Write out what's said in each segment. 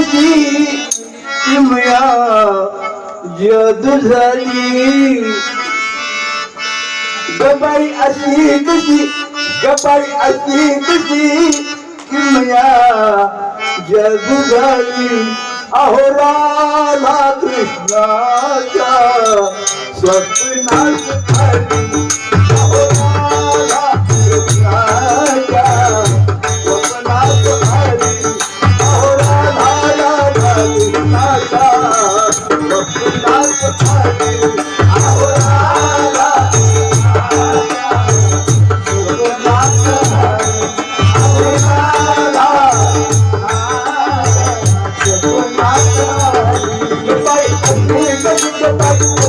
जी किमया जद झाली? गबाई अशी कशी गबाई अशी कशी किमया जद झाली? अहो राधा कृष्णाच्या स्वप्नात seu pai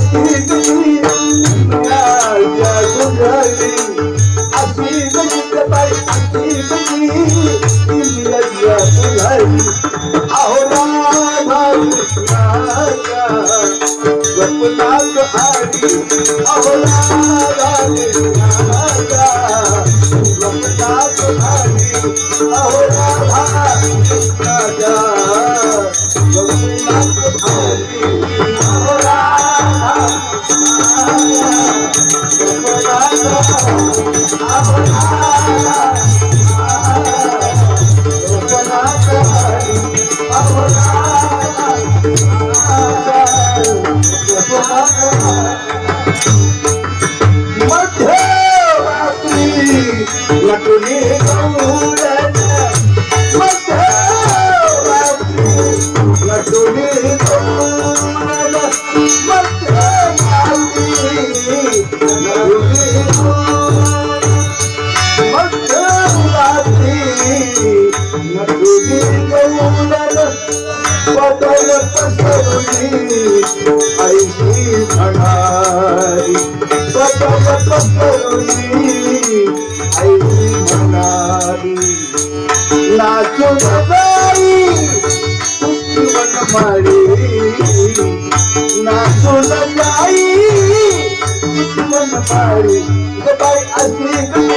Oh, बदल पसरली ऐशी म्हणारी. बदल पसरली ऐशी म्हणारी. नाचू नदाई मन मारी. नाचू नदाई मन मारी. बाई असली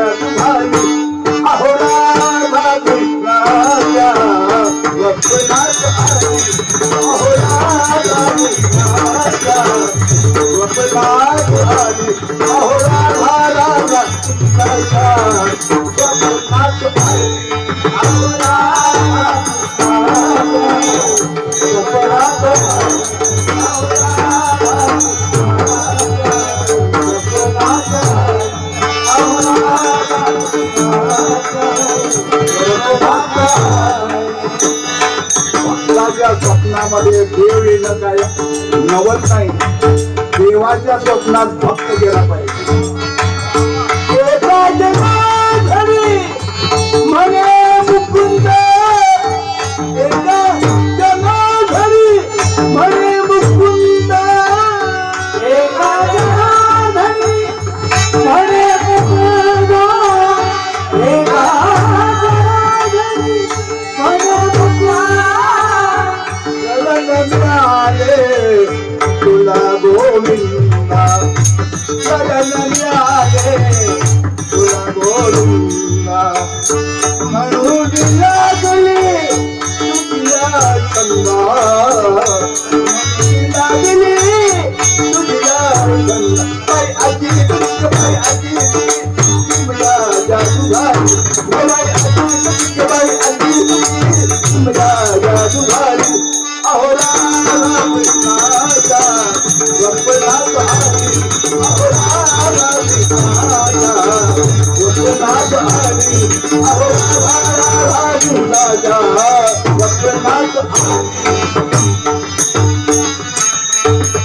स्वप्नामध्ये देव येणं काय नवत नाही. देवाच्या स्वप्नात भक्त गेला पाहिजे. शरण मिळाले तुला गोविंदा म्हणून लागली तुझ्या संगा लागली तुझ्या संगा बाई आजी बाई आजी मला जादू झाली बाई आजी बाई आजी